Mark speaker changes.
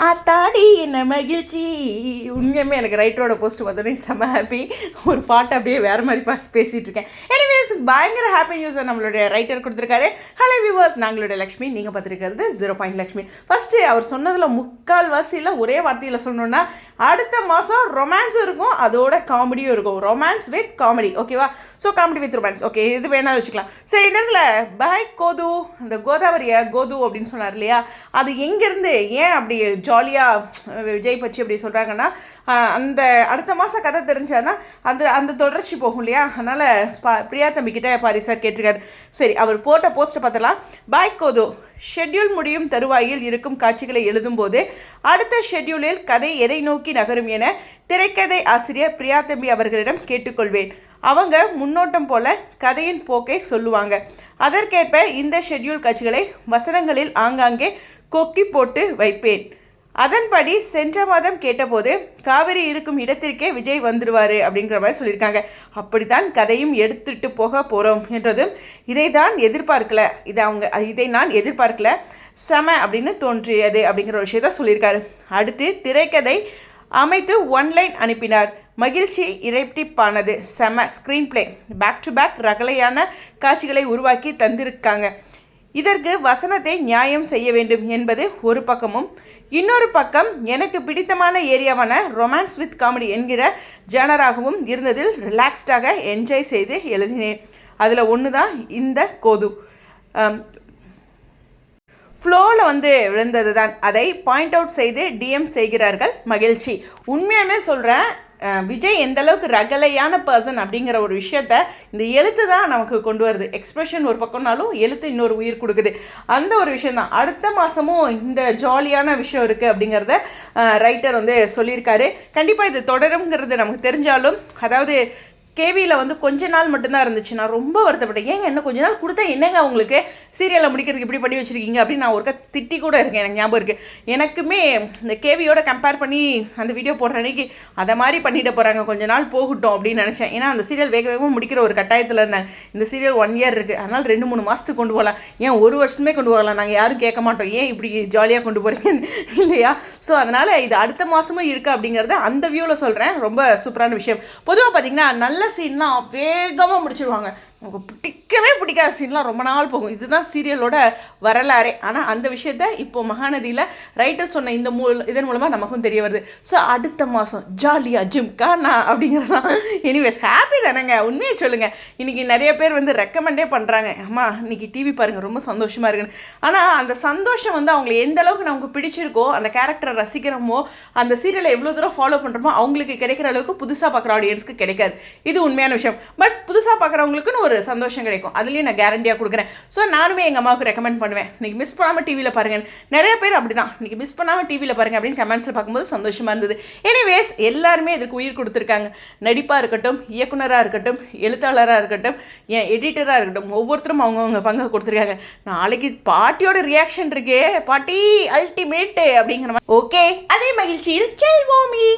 Speaker 1: ஆத்தாடி என்ன மகிழ்ச்சி. உண்மையுமே எனக்கு ரைட்டரோட போஸ்ட் பார்த்தோன்னே செம்ம ஹாப்பி ஒரு பாட்டு அப்படியே வேறு மாதிரி பாஸ் பேசிகிட்டு இருக்கேன் பயங்கர ஹாப்பி நியூஸை நம்மளுடைய ரைட்டர் கொடுத்துருக்காரு. ஹலோ வியூவர்ஸ் நாங்களுடைய லக்ஷ்மி. நீங்கள் பார்த்துருக்கிறது ஜீரோ பாயிண்ட் லக்ஷ்மி. ஃபஸ்ட்டு அவர் சொன்னதில் முக்கால் வாசியில் ஒரே வார்த்தையில் சொன்னோன்னா அடுத்த மாதம் ரொமான்ஸும் இருக்கும் அதோட காமெடியும் இருக்கும். ரொமான்ஸ் வித் காமெடி ஓகேவா so comedy with romance okay இது வேணாலும் வச்சுக்கலாம். சரி இந்த இடத்துல பாய் கோது இந்த கோதாவரியை கோது அப்படின்னு சொன்னார் இல்லையா? அது எங்கேருந்து ஏன் அப்படி ஜாலியாக விஜய் பற்றி அப்படி சொல்கிறாங்கன்னா அந்த அடுத்த மாதம் கதை தெரிஞ்சாதான் அந்த அந்த தொடர்ச்சி போகும் இல்லையா? அதனால் பா பிரியா தம்பிக்கிட்ட பாரி சார் கேட்டிருக்காரு. சரி அவர் போட்ட போஸ்ட்டை பார்த்தலாம் பாய் கோதோ ஷெட்யூல் முடியும் தருவாயில் இருக்கும் காட்சிகளை எழுதும்போது அடுத்த ஷெட்யூலில் கதை எதை நோக்கி நகரும் என திரைக்கதை ஆசிரியர் பிரியா தம்பி அவர்களிடம் கேட்டுக்கொள்வேன். அவங்க முன்னோட்டம் போல கதையின் போக்கை சொல்லுவாங்க. அதற்கேற்ப இந்த ஷெட்யூல் காட்சிகளை வசனங்களில் ஆங்காங்கே கொக்கி போட்டு வைப்பேன். அதன்படி சென்ற மாதம் கேட்டபோது காவிரி இருக்கும் இடத்திற்கே விஜய் வந்துடுவார் அப்படிங்கிற மாதிரி சொல்லியிருக்காங்க. அப்படித்தான் கதையும் எடுத்துட்டு போக போகிறோம் என்றதும் இதை தான் எதிர்பார்க்கல. இதை அவங்க இதை நான் எதிர்பார்க்கல. செம அப்படின்னு தோன்றியது அப்படிங்கிற ஒரு விஷயத்த சொல்லியிருக்காரு. அடுத்து திரைக்கதை அமைத்து ஒன்லைன் அனுப்பினார். மகிழ்ச்சி இரட்டிப்பானது. செம screen play. Back to back ரகலையான காட்சிகளை உருவாக்கி தந்திருக்காங்க. இதற்கு வசனத்தை நியாயம் செய்ய வேண்டும் என்பது ஒரு பக்கமும். இன்னொரு பக்கம் எனக்கு பிடித்தமான ஏரியாவான ரொமான்ஸ் வித் காமெடி என்கிற ஜேனராகவும் இருந்ததில் ரிலாக்ஸ்டாக என்ஜாய் செய்து எழுதினேன். அதில் ஒன்று தான் இந்த கோது. ஃப்ளோவில் வந்து விழுந்தது தான் அதை பாயிண்ட் அவுட் செய்து டிஎம் செய்கிறார்கள் மகிழ்ச்சி. உண்மையாமே சொல்கிறேன் விஜய் எந்தளவுக்கு ரகலையான பர்சன் அப்படிங்கிற ஒரு விஷயத்த இந்த எழுத்து தான் நமக்கு கொண்டு வருது. எக்ஸ்பிரஷன் ஒரு பக்கம்னாலும் எழுத்து இன்னொரு உயிர் கொடுக்குது. அந்த ஒரு விஷயம் தான் அடுத்த மாதமும் இந்த ஜாலியான விஷயம் இருக்குது அப்படிங்கிறத ரைட்டர் வந்து சொல்லியிருக்காரு. கண்டிப்பாக இது தொடருங்கிறது நமக்கு தெரிஞ்சாலும் அதாவது கேவியில் வந்து கொஞ்ச நாள் மட்டும்தான் இருந்துச்சு. நான் ரொம்ப வருத்தப்பட்டேன். ஏங்க என்ன கொஞ்ச நாள் கொடுத்தா என்னங்க உங்களுக்கு? சீரியலில் முடிக்கிறதுக்கு இப்படி பண்ணி வச்சுருக்கீங்க அப்படின்னு நான் ஒருக்கா திட்டி கூட இருக்கேன். எனக்கு ஞாபகம் இருக்குது எனக்குமே இந்த கேவியோட கம்பேர் பண்ணி அந்த வீடியோ போடுற அன்னைக்கு அதை மாதிரி பண்ணிட்டு போகிறாங்க கொஞ்ச நாள் போகட்டும் அப்படின்னு நினச்சேன். ஏன்னா அந்த சீரியல் வேக வேகமாக முடிக்கிற ஒரு கட்டாயத்தில் இருந்தேன். இந்த சீரியல் ஒன் இயர் இருக்குது அதனால் ரெண்டு மூணு மாதத்துக்கு கொண்டு போகலாம். ஏன் ஒரு வருஷமே கொண்டு போகலாம். நாங்கள் யாரும் கேட்க மாட்டோம். ஏன் இப்படி ஜாலியாக கொண்டு போகிறீங்கன்னு இல்லையா? ஸோ அதனால் இது அடுத்த மாதமும் இருக்குது அப்படிங்கிறத அந்த வியூவில் சொல்கிறேன் ரொம்ப சூப்பரான விஷயம். பொதுவாக பார்த்தீங்கன்னா நல்ல சீன்லாம் வேகமாக முடிச்சிருவாங்க. நமக்கு பிடிக்கவே பிடிக்காத சீன்லாம் ரொம்ப நாள் போகும். இதுதான் சீரியலோட வரலாறே. ஆனால் அந்த விஷயத்த இப்போ மகாநதியில் ரைட்டர் சொன்ன இந்த மூ இதன் மூலமாக நமக்கும் தெரிய வருது. ஸோ அடுத்த மாதம் ஜாலியாக ஜிம்கா நான் அப்படிங்கிறதான் எனிவேஸ் ஹாப்பி தானேங்க. உண்மையை சொல்லுங்கள் இன்றைக்கி நிறைய பேர் வந்து ரெக்கமெண்டே பண்ணுறாங்க அம்மா இன்றைக்கி டிவி பாருங்கள் ரொம்ப சந்தோஷமாக இருக்குன்னு. ஆனால் அந்த சந்தோஷம் வந்து அவங்களை எந்த அளவுக்கு நமக்கு பிடிச்சிருக்கோ அந்த கேரக்டரை ரசிக்கிறோமோ அந்த சீரியலை எவ்வளோ தூரம் ஃபாலோ பண்ணுறோமோ அவங்களுக்கு கிடைக்கிற அளவுக்கு புதுசாக பார்க்குற ஆடியன்ஸ்க்கு கிடைக்காது. இது உண்மையான விஷயம். பட் புதுசாக பார்க்குறவங்களுக்குன்னு ஒரு சந்தோஷம் கிடைக்கும். அதுலேயும் நான் கேரண்டியாக கொடுக்குறேன். ஸோ நானுமே எங்கள் அம்மாவுக்கு ரெக்கமெண்ட் பண்ணுவேன். இன்றைக்கி மிஸ் பண்ணாமல் டிவியில் பாருங்கள் நிறைய பேர் அப்படி தான் இன்றைக்கி மிஸ் பண்ணாமல் டிவியில் பாருங்க அப்படின்னு கமெண்ட்ஸில் பார்க்கும்போது சந்தோஷமாக இருந்தது. எனிவேஸ் எல்லாருமே இதுக்கு உயிர் கொடுத்துருக்காங்க. நடிப்பாக இருக்கட்டும் இயக்குனராக இருக்கட்டும் எழுத்தாளராக இருக்கட்டும் என் எடிட்டராக இருக்கட்டும் ஒவ்வொருத்தரும் அவங்கவுங்க பங்கு கொடுத்துருக்காங்க. நாளைக்கு பாட்டியோட ரியாக்ஷன் இருக்கே. பாட்டி அல்டிமேட்டு அப்படிங்கிற மாதிரி. ஓகே அதே மகிழ்ச்சியில் செல்வோமி.